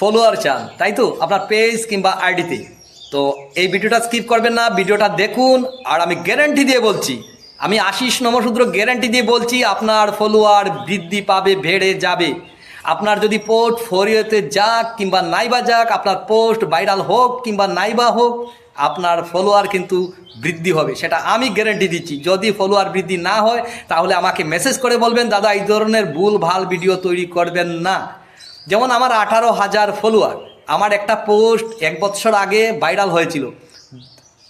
Follower চান, তাই তো? আপনার পেজ কিংবা আইডিতে তো এই ভিডিওটা স্কিপ করবেন না ভিডিওটা দেখুন, আর আমি গ্যারান্টি দিয়ে বলছি, আমি আশিস নমসূত্র গ্যারান্টি দিয়ে বলছি, আপনার ফলোয়ার বৃদ্ধি পাবে, বেড়ে যাবে। আপনার যদি পোস্ট ফরিয়েতে যাক কিংবা নাইবা যাক, আপনার পোস্ট ভাইরাল হোক কিংবা নাইবা হোক, আপনার ফলোয়ার কিন্তু বৃদ্ধি হবে, সেটা আমি গ্যারেন্টি দিচ্ছি। যদি ফলোয়ার বৃদ্ধি না হয়, তাহলে আমাকে মেসেজ করে বলবেন, দাদা, এই ধরনের ভুল, ভালো ভিডিও তৈরি করবেন না। যেমন আমার আঠারো হাজার ফলোয়ার আমার একটা পোস্ট এক বছর আগে ভাইরাল হয়েছিল,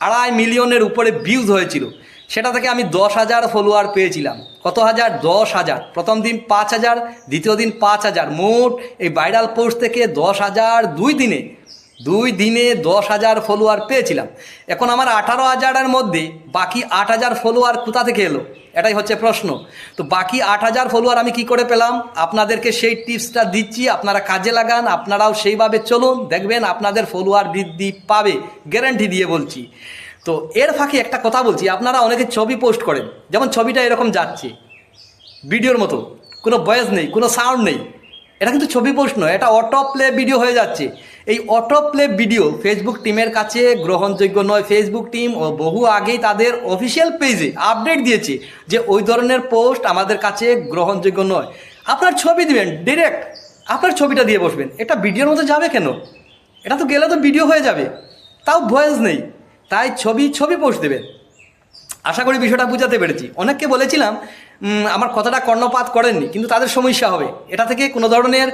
আড়াই মিলিয়নের উপরে ভিউজ হয়েছিল, সেটা থেকে আমি দশ হাজার ফলোয়ার পেয়েছিলাম। কত হাজার? দশ হাজার। প্রথম দিন পাঁচ হাজার, দ্বিতীয় দিন পাঁচ হাজার। মোট এই ভাইরাল পোস্ট থেকে দশ হাজার দুই দিনে দুই দিনে দশ হাজার ফলোয়ার পেয়েছিলাম। এখন আমার আঠারো হাজারের মধ্যে বাকি আট হাজার ফলোয়ার কোথা থেকে এলো? এটাই হচ্ছে প্রশ্ন। তো বাকি আট হাজার ফলোয়ার আমি কি করে পেলাম? আপনাদেরকে সেই টিপসটা দিচ্ছি, আপনারা কাজে লাগান, আপনারাও সেইভাবে চলুন, দেখবেন আপনাদের ফলোয়ার বৃদ্ধি পাবে গ্যারান্টি দিয়ে বলছি। তো এর ফাঁকে একটা কথা বলছি, আপনারা অনেকে ছবি পোস্ট করেন, যেমন ছবিটা এরকম যাচ্ছে, ভিডিওর মতো, কোনো ভয়েস নেই, কোনো সাউন্ড নেই। এটা কিন্তু ছবি পোস্ট নয়, এটা অটো প্লে ভিডিও হয়ে যাচ্ছে। এই অটো প্লে ভিডিও ফেসবুক টিমের কাছে গ্রহণযোগ্য নয়। ফেসবুক টিম ও বহু আগেই তাদের অফিসিয়াল পেজে আপডেট দিয়েছে যে ওই ধরনের পোস্ট আমাদের কাছে গ্রহণযোগ্য নয়। আপনার ছবি দিবেন ডিরেক্ট আপনার ছবিটা দিয়ে বসবেন। এটা ভিডিওর মতো যাবে কেন? এটা তো গেলে তো ভিডিও হয়ে যাবে। তাও ভয়েস নেই। তাই ছবি ছবি পোস্ট দেবেন। আশা করি বিষয়টা বুঝাতে পেরেছি। অনেককে বলেছিলাম আমার কথাটা কর্ণপাত করেননি, কিন্তু তাদের সমস্যা হবে। এটা থেকে কোনো ধরনের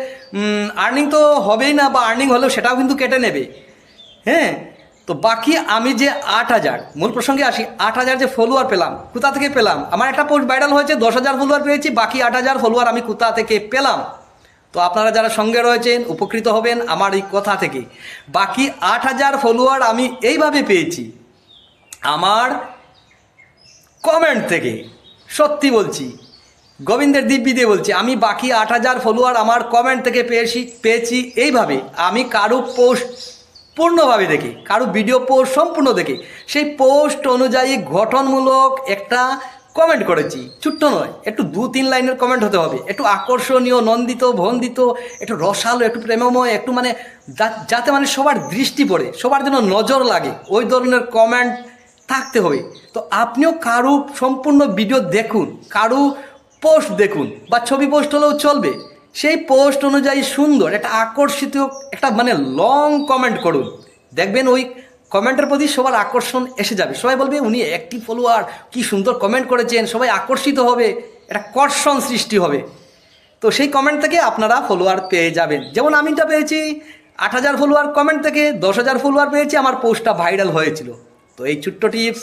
আর্নিং তো হবেই না বা আর্নিং হলেও সেটাও কিন্তু কেটে নেবে। হ্যাঁ? তো বাকি আমি যে আট হাজার, মূল প্রসঙ্গে আসি, আট হাজার যে ফলোয়ার পেলাম, কোথা থেকে পেলাম? আমার একটা পোস্ট ভাইরাল হয়েছে, দশ হাজার ফলোয়ার পেয়েছি, বাকি আট হাজার ফলোয়ার আমি কোথা থেকে পেলাম? তো আপনারা যারা সঙ্গে রয়েছেন, উপকৃত হবেন আমার এই কথা থেকে। বাকি আট হাজার ফলোয়ার আমি এইভাবে পেয়েছি, আমার কমেন্ট থেকে। সত্যি বলছি, গোবিন্দের দিব্যি দিয়ে বলছি, আমি বাকি আট হাজার ফলোয়ার আমার কমেন্ট থেকে পেয়েছি পেয়েছি এইভাবে। আমি কারও পোস্ট পূর্ণভাবে দেখি কারও ভিডিও পোস্ট সম্পূর্ণ দেখি। সেই পোস্ট অনুযায়ী গঠনমূলক একটা কমেন্ট করেছি, ছোট্ট নয়, একটু দু তিন লাইনের কমেন্ট হতে হবে। একটু আকর্ষণীয়, নন্দিত, ভন্দিত, একটু রসালো, একটু প্রেমময়, একটু মানে যাতে মানে সবার দৃষ্টি পড়ে, সবার জন্য নজর লাগে, ওই ধরনের কমেন্ট থাকতে হবে। তো আপনিও কারু সম্পূর্ণ ভিডিও দেখুন, কারু পোস্ট দেখুন, বা ছবি পোস্ট হলেও চলবে। সেই পোস্ট অনুযায়ী সুন্দর, একটা আকর্ষিত, একটা মানে লং কমেন্ট করুন। দেখবেন ওই কমেন্টের প্রতি সবার আকর্ষণ এসে যাবে। সবাই বলবে, উনি একটি ফলোয়ার কি সুন্দর কমেন্ট করেছেন, সবাই আকর্ষিত হবে, একটা কর্ষণ সৃষ্টি হবে। তো সেই কমেন্ট থেকে আপনারা ফলোয়ার পেয়ে যাবেন। যেমন আমিটা পেয়েছি, আট হাজার ফলোয়ার কমেন্ট থেকে দশ হাজার ফলোয়ার পেয়েছি, আমার পোস্টটা ভাইরাল হয়েছিল। তো এই ছোট্ট টিপস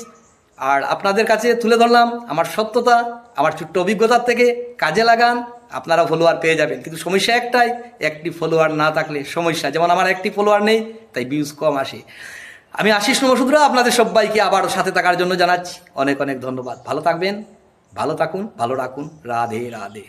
আর আপনাদের কাছে তুলে ধরলাম আমার সত্যতা, আমার ছোট্ট অভিজ্ঞতার থেকে কাজে লাগান আপনারা ফলোয়ার পেয়ে যাবেন। কিন্তু সমস্যা একটাই, একটি ফলোয়ার না থাকলে সমস্যা। যেমন আমার একটি ফলোয়ার নেই, তাই ভিউজ কম আসে। আমি আশিস নমসুদ্র আপনাদের সবাইকে আবার সাথে থাকার জন্য জানাচ্ছি অনেক অনেক ধন্যবাদ। ভালো থাকবেন, ভালো থাকুন, ভালো রাখুন। রাধে রাধে।